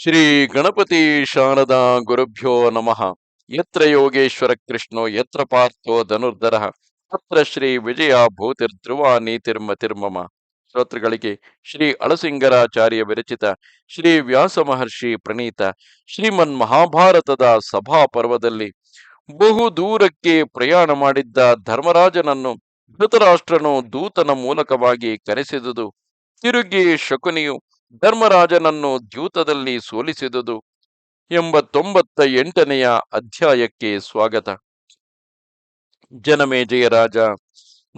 ಶ್ರೀ ಗಣಪತಿ ಶಾರದಾ ಗುರುಭ್ಯೋ ನಮಃ. ಯತ್ರ ಯೋಗೇಶ್ವರ ಕೃಷ್ಣೋ, ಯತ್ರ ಪಾರ್ಥೋ ಧನುರ್ಧರ, ಅತ್ರ ಶ್ರೀ ವಿಜಯ ಭೂತಿರ್ಧ್ರುವ ನೀತಿರ್ಮತಿರ್ಮಮ ಶ್ರೋತೃಗಳಿಗೆ ಶ್ರೀ ಅಳಸಿಂಗರಾಚಾರ್ಯ ವಿರಚಿತ ಶ್ರೀ ವ್ಯಾಸ ಮಹರ್ಷಿ ಪ್ರಣೀತ ಶ್ರೀಮನ್ ಮಹಾಭಾರತದ ಸಭಾ ಪರ್ವದಲ್ಲಿ ಬಹು ದೂರಕ್ಕೆ ಪ್ರಯಾಣ ಮಾಡಿದ್ದ ಧರ್ಮರಾಜನನ್ನು ಧೃತರಾಷ್ಟ್ರನು ದೂತನ ಮೂಲಕವಾಗಿ ಕರೆಸಿದುದು ತಿರುಗಿ ಶಕುನಿಯು ಧರ್ಮರಾಜನನ್ನು ದ್ಯೂತದಲ್ಲಿ ಸೋಲಿಸಿದುದು. ಎಂಬತ್ತೊಂಬತ್ತ ಎಂಟನೆಯ ಅಧ್ಯಾಯಕ್ಕೆ ಸ್ವಾಗತ. ಜನಮೇಜಯ ರಾಜ.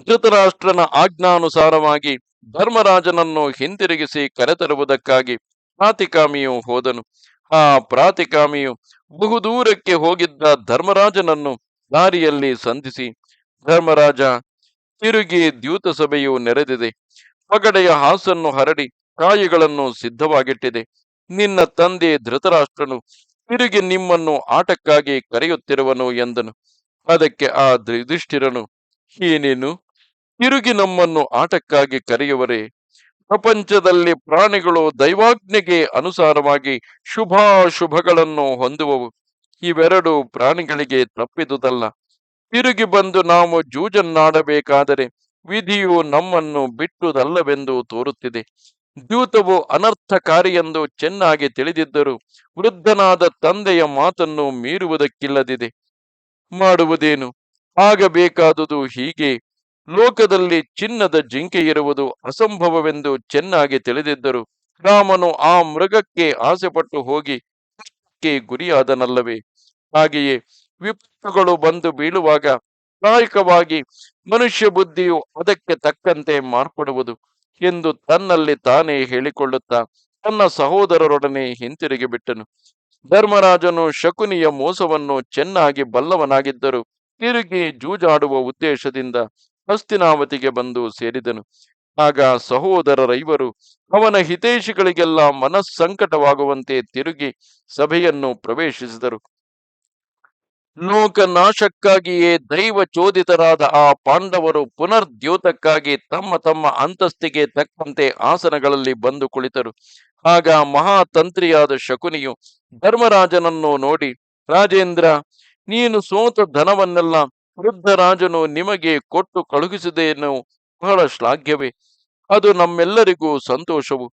ಧೃತರಾಷ್ಟ್ರನ ಆಜ್ಞಾನುಸಾರವಾಗಿ ಧರ್ಮರಾಜನನ್ನು ಹಿಂತಿರುಗಿಸಿ ಕರೆತರುವುದಕ್ಕಾಗಿ ಪ್ರಾತಿಕಾಮಿಯು ಹೋದನು. ಆ ಪ್ರಾತಿಕಾಮಿಯು ಬಹುದೂರಕ್ಕೆ ಹೋಗಿದ್ದ ಧರ್ಮರಾಜನನ್ನು ದಾರಿಯಲ್ಲಿ ಸಂಧಿಸಿ, ಧರ್ಮರಾಜ, ತಿರುಗಿ ದ್ಯೂತ ಸಭೆಯು ನೆರೆದಿದೆ. ಪಗಡೆಯ ಹಾಸನ್ನು ಹರಡಿ ಕಾಯಿಗಳನ್ನು ಸಿದ್ಧವಾಗಿಟ್ಟಿದೆ. ನಿನ್ನ ತಂದೆ ಧೃತರಾಷ್ಟ್ರನು ತಿರುಗಿ ನಿಮ್ಮನ್ನು ಆಟಕ್ಕಾಗಿ ಕರೆಯುತ್ತಿರುವನು ಎಂದನು. ಅದಕ್ಕೆ ಆ ಯುಧಿಷ್ಠಿರನು ಏನೇನು? ತಿರುಗಿ ನಮ್ಮನ್ನು ಆಟಕ್ಕಾಗಿ ಕರೆಯುವರೆ, ಪ್ರಪಂಚದಲ್ಲಿ ಪ್ರಾಣಿಗಳು ದೈವಾಜ್ಞೆಗೆ ಅನುಸಾರವಾಗಿ ಶುಭಾಶುಭಗಳನ್ನು ಹೊಂದುವವು. ಇವೆರಡು ಪ್ರಾಣಿಗಳಿಗೆ ತಪ್ಪಿದುದಲ್ಲ. ತಿರುಗಿ ಬಂದು ನಾವು ಜೂಜನ್ನಾಡಬೇಕಾದರೆ ವಿಧಿಯು ನಮ್ಮನ್ನು ಬಿಟ್ಟುದಲ್ಲವೆಂದು ತೋರುತ್ತಿದೆ. ದ್ಯೂತವು ಅನರ್ಥಕಾರಿಯೆಂದು ಚೆನ್ನಾಗಿ ತಿಳಿದಿದ್ದರು ವೃದ್ಧನಾದ ತಂದೆಯ ಮಾತನ್ನು ಮೀರುವುದಕ್ಕಿಲ್ಲದಿದೆ. ಮಾಡುವುದೇನು? ಆಗಬೇಕಾದುದು ಹೀಗೆ. ಲೋಕದಲ್ಲಿ ಚಿನ್ನದ ಜಿಂಕೆ ಇರುವುದು ಅಸಂಭವವೆಂದು ಚೆನ್ನಾಗಿ ತಿಳಿದಿದ್ದರು ರಾಮನು ಆ ಮೃಗಕ್ಕೆ ಆಸೆಪಟ್ಟು ಹೋಗಿ ಗುರಿಯಾದನಲ್ಲವೇ? ಹಾಗೆಯೇ ವಿಪತ್ತುಗಳು ಬಂದು ಬೀಳುವಾಗ ಕಾಯಿಕವಾಗಿ ಮನುಷ್ಯ ಬುದ್ಧಿಯು ಅದಕ್ಕೆ ತಕ್ಕಂತೆ ಮಾರ್ಪಡುವುದು. ಎಂದು ತನ್ನಲ್ಲಿ ತಾನೇ ಹೇಳಿಕೊಳ್ಳುತ್ತಾ ತನ್ನ ಸಹೋದರರೊಡನೆ ಹಿಂತಿರುಗಿ ಬಿಟ್ಟನು. ಧರ್ಮರಾಜನು ಶಕುನಿಯ ಮೋಸವನ್ನು ಚೆನ್ನಾಗಿ ಬಲ್ಲವನಾಗಿದ್ದರು ತಿರುಗಿ ಜೂಜಾಡುವ ಉದ್ದೇಶದಿಂದ ಹಸ್ತಿನಾವತಿಗೆ ಬಂದು ಸೇರಿದನು. ಆಗ ಸಹೋದರರೈವರು ಅವನ ಹಿತೈಷಿಗಳಿಗೆಲ್ಲ ಮನಸ್ಸಂಕಟವಾಗುವಂತೆ ತಿರುಗಿ ಸಭೆಯನ್ನು ಪ್ರವೇಶಿಸಿದರು. ಲೋಕನಾಶಕ್ಕಾಗಿಯೇ ದೈವ ಚೋದಿತರಾದ ಆ ಪಾಂಡವರು ಪುನರ್ದ್ಯೋತಕ್ಕಾಗಿ ತಮ್ಮ ತಮ್ಮ ಅಂತಸ್ತಿಗೆ ತಕ್ಕಂತೆ ಆಸನಗಳಲ್ಲಿ ಬಂದು ಕುಳಿತರು. ಆಗ ಮಹಾತಂತ್ರಿಯಾದ ಶಕುನಿಯು ಧರ್ಮರಾಜನನ್ನು ನೋಡಿ, ರಾಜೇಂದ್ರ, ನೀನು ಸೋತ ಧನವನ್ನೆಲ್ಲ ವೃದ್ಧರಾಜನು ನಿಮಗೆ ಕೊಟ್ಟು ಕಳುಹಿಸಿದೇನು, ಬಹಳ ಶ್ಲಾಘ್ಯವೇ. ಅದು ನಮ್ಮೆಲ್ಲರಿಗೂ ಸಂತೋಷವು.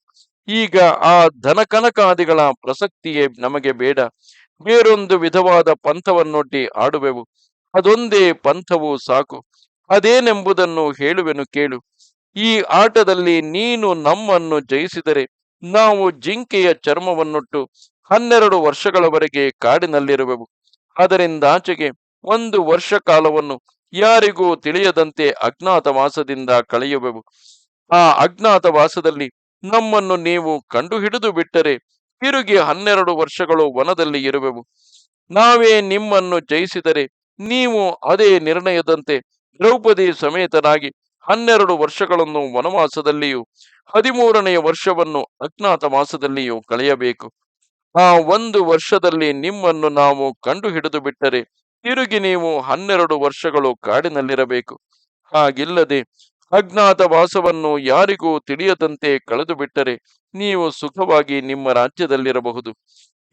ಈಗ ಆ ಧನಕನಕಾದಿಗಳ ಪ್ರಸಕ್ತಿಯೇ ನಮಗೆ ಬೇಡ. ಬೇರೊಂದು ವಿಧವಾದ ಪಂಥವನ್ನೊಡ್ಡಿ ಆಡುವೆವು. ಅದೊಂದೇ ಪಂಥವು ಸಾಕು. ಅದೇನೆಂಬುದನ್ನು ಹೇಳುವೆನು ಕೇಳು. ಈ ಆಟದಲ್ಲಿ ನೀನು ನಮ್ಮನ್ನು ಜಯಿಸಿದರೆ ನಾವು ಜಿಂಕೆಯ ಚರ್ಮವನ್ನುಟ್ಟು ಹನ್ನೆರಡು ವರ್ಷಗಳವರೆಗೆ ಕಾಡಿನಲ್ಲಿರುವೆವು. ಅದರಿಂದಾಚೆಗೆ ಒಂದು ವರ್ಷ ಕಾಲವನ್ನು ಯಾರಿಗೂ ತಿಳಿಯದಂತೆ ಅಜ್ಞಾತವಾಸದಿಂದ ಕಳೆಯುವೆವು. ಆ ಅಜ್ಞಾತವಾಸದಲ್ಲಿ ನಮ್ಮನ್ನು ನೀವು ಕಂಡುಹಿಡಿದು ಬಿಟ್ಟರೆ ತಿರುಗಿ ಹನ್ನೆರಡು ವರ್ಷಗಳು ವನದಲ್ಲಿ ಇರುವೆವು. ನಾವೇ ನಿಮ್ಮನ್ನು ಜಯಿಸಿದರೆ ನೀವು ಅದೇ ನಿರ್ಣಯದಂತೆ ದ್ರೌಪದಿ ಸಮೇತನಾಗಿ ಹನ್ನೆರಡು ವರ್ಷಗಳನ್ನು ವನವಾಸದಲ್ಲಿಯೂ, ಹದಿಮೂರನೆಯ ವರ್ಷವನ್ನು ಅಜ್ಞಾತವಾಸದಲ್ಲಿಯೂ ಕಳೆಯಬೇಕು. ಆ ಒಂದು ವರ್ಷದಲ್ಲಿ ನಿಮ್ಮನ್ನು ನಾವು ಕಂಡು ಹಿಡಿದು ಬಿಟ್ಟರೆ ತಿರುಗಿ ನೀವು ಹನ್ನೆರಡು ವರ್ಷಗಳು ಕಾಡಿನಲ್ಲಿರಬೇಕು. ಹಾಗಿಲ್ಲದೆ ಅಜ್ಞಾತವಾಸವನ್ನು ಯಾರಿಗೂ ತಿಳಿಯದಂತೆ ಕಳೆದು ಬಿಟ್ಟರೆ ನೀವು ಸುಖವಾಗಿ ನಿಮ್ಮ ರಾಜ್ಯದಲ್ಲಿರಬಹುದು.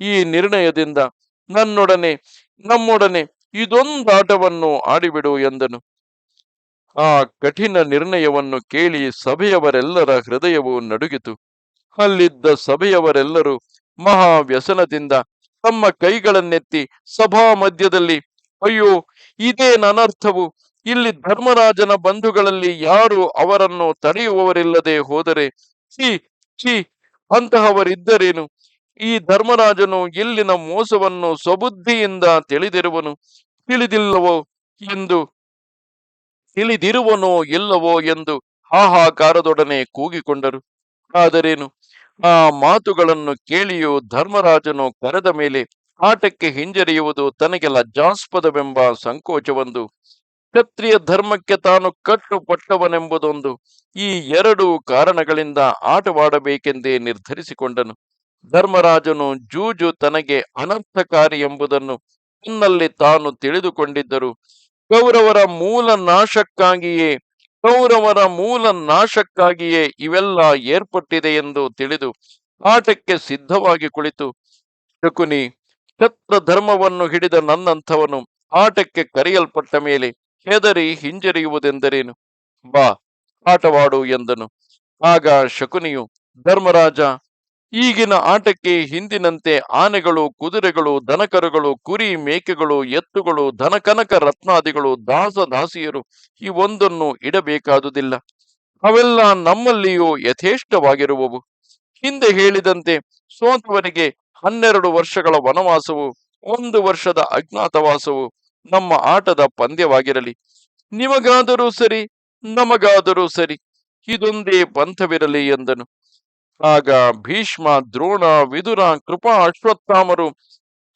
ಈ ನಿರ್ಣಯದಿಂದ ನನ್ನೊಡನೆ, ನಮ್ಮೊಡನೆ ಇದೊಂದಾಟವನ್ನು ಆಡಿಬಿಡು ಎಂದನು. ಆ ಕಠಿಣ ನಿರ್ಣಯವನ್ನು ಕೇಳಿ ಸಭೆಯವರೆಲ್ಲರ ಹೃದಯವು ನಡುಗಿತು. ಅಲ್ಲಿದ್ದ ಸಭೆಯವರೆಲ್ಲರೂ ಮಹಾವ್ಯಸನದಿಂದ ತಮ್ಮ ಕೈಗಳನ್ನೆತ್ತಿ ಸಭಾ ಮಧ್ಯದಲ್ಲಿ, ಅಯ್ಯೋ ಇದೇನ ಅನರ್ಥವು ಇಲ್ಲಿ ಧರ್ಮರಾಜನ ಬಂಧುಗಳಲ್ಲಿ ಯಾರು ಅವರನ್ನು ತಡೆಯುವವರಿಲ್ಲದೆ ಹೋದರೆ? ಚಿ ಛೀ, ಅಂತಹವರಿದ್ದರೇನು? ಈ ಧರ್ಮರಾಜನು ಇಲ್ಲಿನ ಮೋಸವನ್ನು ಸ್ವಬುದ್ಧಿಯಿಂದ ತಿಳಿದಿರುವನು. ತಿಳಿದಿಲ್ಲವೋ ಎಂದು? ತಿಳಿದಿರುವನೋ ಇಲ್ಲವೋ ಎಂದು ಹಾಹಾಕಾರದೊಡನೆ ಕೂಗಿಕೊಂಡರು. ಆದರೇನು? ಆ ಮಾತುಗಳನ್ನು ಕೇಳಿಯೂ ಧರ್ಮರಾಜನು ಕರೆದ ಮೇಲೆ ಆಟಕ್ಕೆ ಹಿಂಜರಿಯುವುದು ತನಗೆ ಲಜ್ಜಾಸ್ಪದವೆಂಬ ಸಂಕೋಚವೊಂದು. ಕ್ಷತ್ರಿಯ ಧರ್ಮಕ್ಕೆ ತಾನು ಕಟ್ಟುಪಟ್ಟವನೆಂಬುದೊಂದು ಈ ಎರಡು ಕಾರಣಗಳಿಂದ ಆಟವಾಡಬೇಕೆಂದೇ ನಿರ್ಧರಿಸಿಕೊಂಡನು. ಧರ್ಮರಾಜನು ಜೂಜು ತನಗೆ ಅನರ್ಥಕಾರಿ ಎಂಬುದನ್ನು ತನ್ನಲ್ಲಿ ತಾನು ತಿಳಿದುಕೊಂಡಿದ್ದರು. ಕೌರವರ ಮೂಲ ನಾಶಕ್ಕಾಗಿಯೇ, ಕೌರವರ ಮೂಲ ನಾಶಕ್ಕಾಗಿಯೇ ಇವೆಲ್ಲ ಏರ್ಪಟ್ಟಿದೆ ಎಂದು ತಿಳಿದು ಆಟಕ್ಕೆ ಸಿದ್ಧವಾಗಿ ಕುಳಿತು. ಶಕುನಿ ಕ್ಷತ್ರ ಧರ್ಮವನ್ನು ಹಿಡಿದ ನನ್ನಂಥವನು ಆಟಕ್ಕೆ ಕರೆಯಲ್ಪಟ್ಟ ಮೇಲೆ ಹೆದರಿ ಹಿಂಜರಿಯುವುದೆಂದರೇನು? ಬಾ, ಆಟವಾಡು ಎಂದನು. ಆಗ ಶಕುನಿಯು, ಧರ್ಮರಾಜ, ಈಗಿನ ಆಟಕ್ಕೆ ಹಿಂದಿನಂತೆ ಆನೆಗಳು, ಕುದುರೆಗಳು, ದನಕರುಗಳು, ಕುರಿ ಮೇಕೆಗಳು, ಎತ್ತುಗಳು, ಧನಕನಕ ರತ್ನಾದಿಗಳು, ದಾಸ ದಾಸಿಯರು ಈ ಒಂದನ್ನು ಇಡಬೇಕಾದುದಿಲ್ಲ. ಅವೆಲ್ಲ ನಮ್ಮಲ್ಲಿಯೂ ಯಥೇಷ್ಟವಾಗಿರುವವು. ಹಿಂದೆ ಹೇಳಿದಂತೆ ಸೋತವನಿಗೆ ಹನ್ನೆರಡು ವರ್ಷಗಳ ವನವಾಸವು, ಒಂದು ವರ್ಷದ ಅಜ್ಞಾತವಾಸವು ನಮ್ಮ ಆಟದ ಪಂದ್ಯವಾಗಿರಲಿ. ನಿಮಗಾದರೂ ಸರಿ, ನಮಗಾದರೂ ಸರಿ, ಇದೊಂದೇ ಪಂಥವಿರಲಿ ಎಂದನು. ಆಗ ಭೀಷ್ಮ, ದ್ರೋಣ, ವಿದುರ, ಕೃಪಾ, ಅಶ್ವತ್ಥಾಮರು,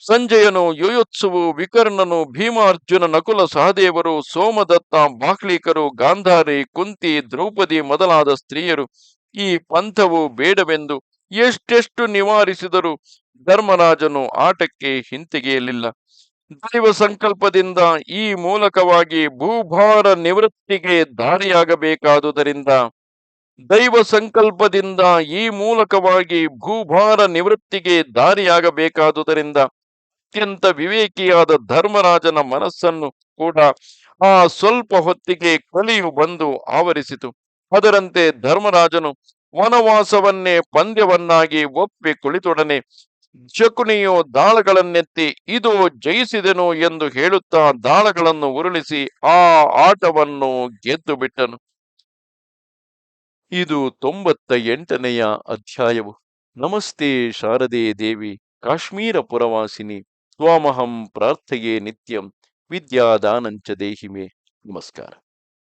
ಸಂಜಯನು, ಯೋಯೋತ್ಸುವು, ವಿಕರ್ಣನು, ಭೀಮಾರ್ಜುನ, ನಕುಲ ಸಹದೇವರು, ಸೋಮದತ್ತ ಬಾಕ್ಲೀಕರು ಗಾಂಧಾರಿ, ಕುಂತಿ, ದ್ರೌಪದಿ ಮೊದಲಾದ ಸ್ತ್ರೀಯರು ಈ ಪಂಥವು ಬೇಡವೆಂದು ಎಷ್ಟೆಷ್ಟು ನಿವಾರಿಸಿದರೂ ಧರ್ಮರಾಜನು ಆಟಕ್ಕೆ ಹಿಂತೆಗೆಯಲಿಲ್ಲ. ದೈವ ಸಂಕಲ್ಪದಿಂದ ಈ ಮೂಲಕವಾಗಿ ಭೂಭಾರ ನಿವೃತ್ತಿಗೆ ದಾರಿಯಾಗಬೇಕಾದುದರಿಂದ ದೈವ ಸಂಕಲ್ಪದಿಂದ ಈ ಮೂಲಕವಾಗಿ ಭೂಭಾರ ನಿವೃತ್ತಿಗೆ ದಾರಿಯಾಗಬೇಕಾದುದರಿಂದ ಅತ್ಯಂತ ವಿವೇಕಿಯಾದ ಧರ್ಮರಾಜನ ಮನಸ್ಸನ್ನು ಕೂಡ ಆ ಸ್ವಲ್ಪ ಹೊತ್ತಿಗೆ ಕಲಿಯು ಬಂದು ಆವರಿಸಿತು. ಅದರಂತೆ ಧರ್ಮರಾಜನು ವನವಾಸವನ್ನೇ ಪಂದ್ಯವನ್ನಾಗಿ ಒಪ್ಪಿ ಕುಳಿತೊಡನೆ ಶಕುನಿಯು ದಾಳಗಳನ್ನೆತ್ತಿ, ಇದು ಜಯಿಸಿದೆನು ಎಂದು ಹೇಳುತ್ತಾ ದಾಳಗಳನ್ನು ಉರುಳಿಸಿ ಆ ಆಟವನ್ನು ಗೆದ್ದು ಬಿಟ್ಟನು ಇದು ತೊಂಬತ್ತ ಎಂಟನೆಯ ಅಧ್ಯಾಯವು. ನಮಸ್ತೆ ಶಾರದೆ ದೇವಿ, ಕಾಶ್ಮೀರ ಪುರವಾಸಿನಿ, ಸ್ವಾಮಹಂ ಪ್ರಾರ್ಥೆಯೇ ನಿತ್ಯಂ, ವಿದ್ಯಾದಾನಂಚ ದೇಹಿಮೆ. ನಮಸ್ಕಾರ.